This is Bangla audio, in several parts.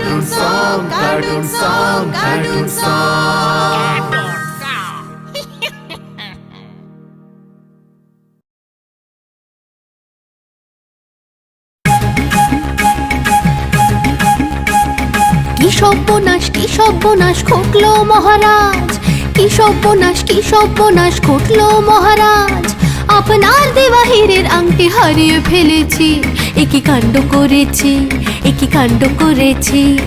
cartoon song, cartoon song, cartoon song. সর্বনাশ কি সর্বনাশ ঘটলো মহারাজ? কি সর্বনাশ কি সর্বনাশ ঘটলো মহারাজ? আপনার দেওয়া হীরের আংটি হারিয়ে ফেলেছি। একই কাণ্ড করেছি একই কাণ্ড করেছি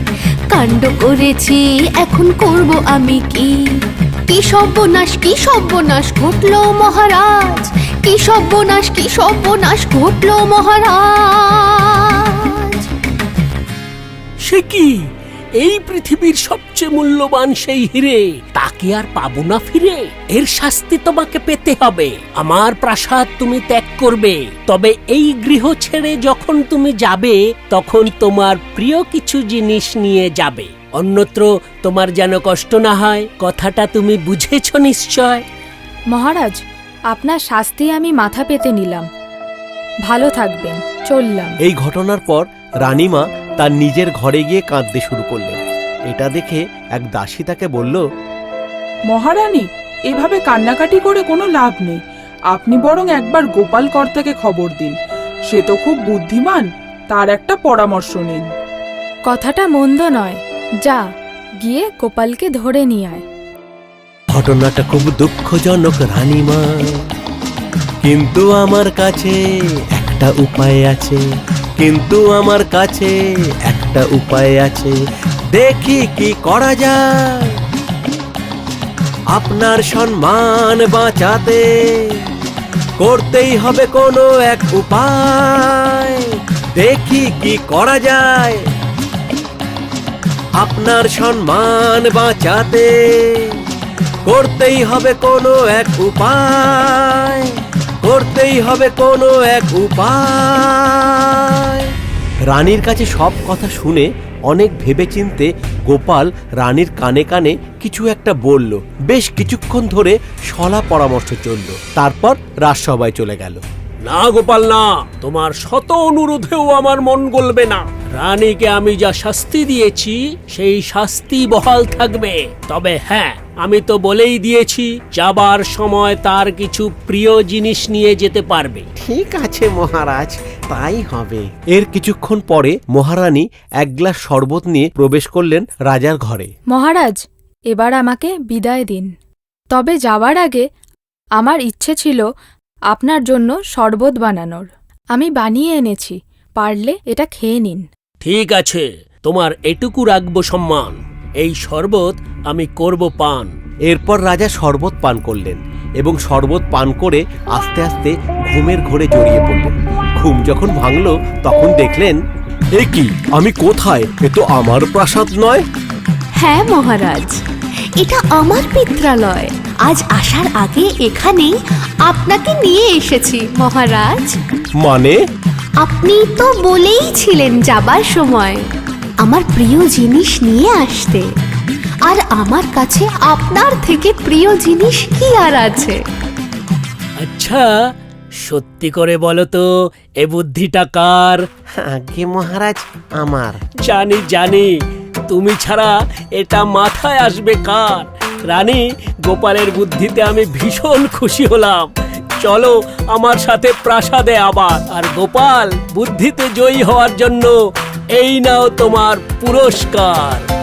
কাণ্ড করেছি, এখন করব আমি কি? কি সর্বনাশ কি সর্বনাশ ঘটলো মহারাজ? কি সর্বনাশ কি সর্বনাশ ঘটলো মহারাজ? সে কি? এই পৃথিবীর সবচেয়ে মূল্যবান সেই হিরে তাকে আর পাবো না ফিরে। এর শাস্তি তোমাকে পেতে হবে। আমার প্রাসাদ তুমি ত্যাগ করবে। তবে এই গৃহ ছেড়ে যখন তুমি যাবে তখন তোমার প্রিয় কিছু জিনিস নিয়ে যাবে। অন্যত্র তোমার যেন কষ্ট না হয় কথাটা তুমি বুঝেছ নিশ্চয়? মহারাজ আপনার শাস্তি আমি মাথা পেতে নিলাম। ভালো থাকবেন চললাম। এই ঘটনার পর রানীমা তার নিজের ঘরে গিয়ে কাঁদতে শুরু করলেন। এটা দেখে এক দাসী তাকে বলল মহারানী এভাবে কান্নাকাটি করে কোনো লাভ নেই। আপনি বরং একবার গোপাল কর্তাকে খবর দিন। সে তো খুব বুদ্ধিমান তার একটা পরামর্শ নিন। কথাটা মন্দ নয়। যা গিয়ে গোপালকে ধরে নিয়ে আয়। ঘটনাটা খুব দুঃখজনক রানীমা। কিন্তু আমার কাছে একটা উপায় আছে। কিন্তু আমার কাছে একটা উপায় আছে। দেখি কি করা যায়। আপনার সম্মান বাঁচাতে করতেই হবে কোনো এক উপায়। দেখি কি করা যায়। আপনার সম্মান বাঁচাতে করতেই হবে কোনো এক উপায়। করতেই হবে কোনো এক উপায়। রানীর কাছে সব কথা শুনে অনেক ভেবেচিন্তে গোপাল রানীর কানে কানে কিছু একটা বলল। বেশ কিছুক্ষণ ধরে সলা পরামর্শ চলল। তারপর রাজসভায় চলে গেল। না গোপাল না তোমার শত অনুরোধেও আমার মন গলবে না। রানীকে আমি যা শাস্তি দিয়েছি সেই শাস্তি বহাল থাকবে। তবে হ্যাঁ আমি তো বলেই দিয়েছি যাবার সময় তার কিছু প্রিয় জিনিস নিয়ে যেতে পারবে। ঠিক আছে মহারাজ তাই হবে। এর কিছুক্ষণ পরে মহারানী এক গ্লাস শরবত নিয়ে প্রবেশ করলেন রাজার ঘরে। মহারাজ এবার আমাকে বিদায় দিন। তবে যাওয়ার আগে আমার ইচ্ছে ছিল আপনার জন্য শরবত বানানোর। আমি বানিয়ে এনেছি পারলে এটা খেয়ে নিন। ঠিক আছে তোমার এটুকু রাখব সম্মান। এই শরবত আমি করব পান। এরপর রাজা শরবত পান করলেন এবং শরবত পান করে আস্তে আস্তে ঘুমের ঘোরে জড়িয়ে পড়লেন। ঘুম যখন ভাঙল তখন দেখলেন এ কি? আমি কোথায়? এ তো আমার প্রাসাদ নয়? হ্যাঁ মহারাজ। এটা আমার পিত্রালয় আজ আসার আগে এখানে আপনাকে নিয়ে এসেছি মহারাজ। মানে? আপনি তো বলেই ছিলেন যাবার সময় আমার প্রিয় জিনিস নিয়ে আসতে। আর আমার কাছে আপনার থেকে প্রিয় জিনিস কি আর আছে? আচ্ছা সত্যি করে বলো তো এ বুদ্ধিটা কার? আগে মহারাজ আমার। জানি জানি। তুমি ছাড়া এটা মাথায় আসবে কার? রানী, গোপালের বুদ্ধিতে আমি ভীষণ খুশি হলাম। চলো আমার সাথে প্রাসাদে আবার। আর গোপাল, বুদ্ধিতে জয়ী হওয়ার জন্য এই নাও তোমার পুরস্কার।